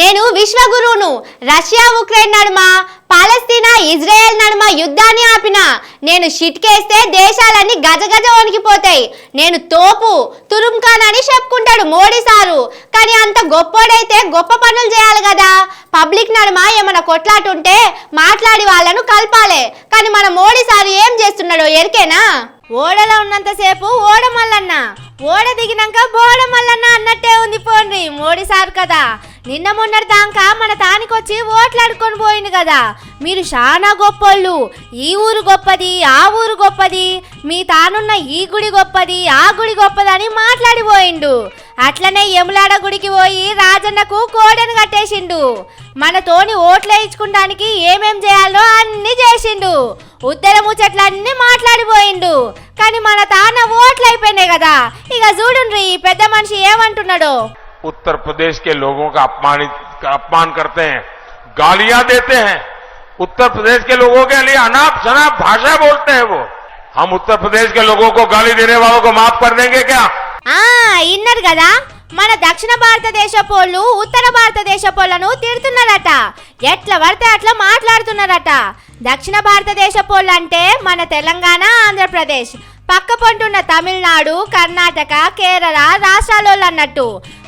నేను విశ్వగురువును. Russia Ukraine నడుమ పాలస్తీనా Israel నడుమ యుద్ధాన్ని ఆపిన నేను షిట్కేస్తే దేశాలన్నీ గజగజ వణికిపోతాయి. నేను తోపు తురుంకానని చెప్పుకుంటాడు మోడీ సారు. కానీ అంత గొప్పోడైతే గొప్ప పనులు చేయాలి కదా. పబ్లిక్ నడుమ ఏమైనా కొట్లాటుంటే మాట్లాడి వాళ్ళను కలపాలి. కానీ మన మోడీ సారు ఏం చేస్తున్నాడో ఎరికేనా? ఓడలో ఉన్నంతసేపు ఓడ మల్లన్న. ఓడ దిగినాక బోడ మల్లన్న అన్నట్టే ఉంది పోండి మోడీ సార్ కదా. నిన్న మొన్నటి దాకా మన తానికొచ్చి ఓట్లాడుకొని పోయింది కదా. మీరు చాలా గొప్పోళ్ళు. ఈ ఊరు గొప్పది ఆ ఊరు గొప్పది మీ తానున్న ఈ గుడి గొప్పది ఆ గుడి గొప్పదని మాట్లాడిపోయిండు. అట్లనే యములాడ గుడికి పోయి రాజన్నకు కోడెను కట్టేసిండు. మన తోని ఓట్లు వేయించుకుంటానికి ఏమేం చేయాలో అన్ని చేసిండు. ఉత్తర ముచ్చట్లన్నీ మాట్లాడిపోయిండు. కానీ మన తాన ఓట్లు అయిపోయినాయి కదా ఇక చూడుండ్రి ఈ పెద్ద మనిషి ఏమంటున్నాడో उत्तर प्रदेश के लोगों का अपमानित का अपमान करते हैं गालियां देते हैं उत्तर प्रदेश के लोगों के लिए अनाप शनाप भाषा बोलते हैं वो हम उत्तर प्रदेश के लोगों को गाली देने वालों को माफ कर देंगे क्या ఆ ఇన్నారు కదా మన దక్షిణ భారతదేశ పోళ్ళు ఉత్తర భారతదేశ పోళ్ళను తిడుతున్నారట. ఎట్లా పడితే అట్లా మాట్లాడుతున్నారట. దక్షిణ భారతదేశ పోళ్ళు అంటే మన తెలంగాణ ఆంధ్రప్రదేశ్. పక్క పొంటున్న తమిళనాడు కర్ణాటక కేరళ రాష్ట్రాలోళ్ళు అన్నట్టు.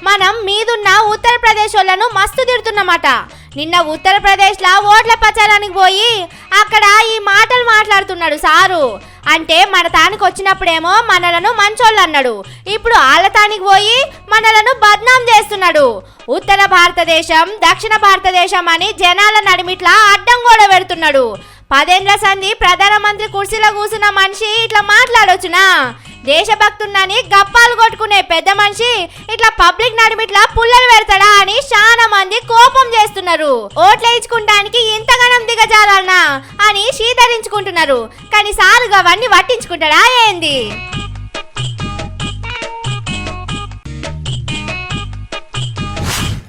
మనం మీదున్న ఉత్తరప్రదేశ్ వాళ్ళను మస్తు తిడుతున్నామట. నిన్న ఉత్తరప్రదేశ్లో ఓట్ల ప్రచారానికి పోయి అక్కడ ఈ మాటలు మాట్లాడుతున్నాడు సారు. అంటే మన తానికి వచ్చినప్పుడేమో మనలను మంచోళ్ళు అన్నాడు. ఇప్పుడు వాళ్ళ తానికి పోయి మనలను బద్నాం చేస్తున్నాడు. ఉత్తర భారతదేశం దక్షిణ భారతదేశం అని జనాల నడిమిట్లా అడ్డం కూడా పెడుతున్నాడు. పదేంద్ర సంధి ప్రధానమంత్రి కుర్చీలో కూర్చున్న మనిషి ఇట్లా మాట్లాడొచ్చునా? దేశభక్తున్నని గప్పాలు కొట్టుకునే పెద్ద మనిషి ఇట్లా పబ్లిక్ నడిమిట్లా పుల్లలు పెడతాడా అని చాలా మంది కోపం చేస్తున్నారు. ఓట్లు వేయించుకుంటానికి ఇంతగానం దిగజాలన్నా అని శీతరించుకుంటున్నారు. కానీ సారుగా అవన్నీ పట్టించుకుంటాడా ఏంది?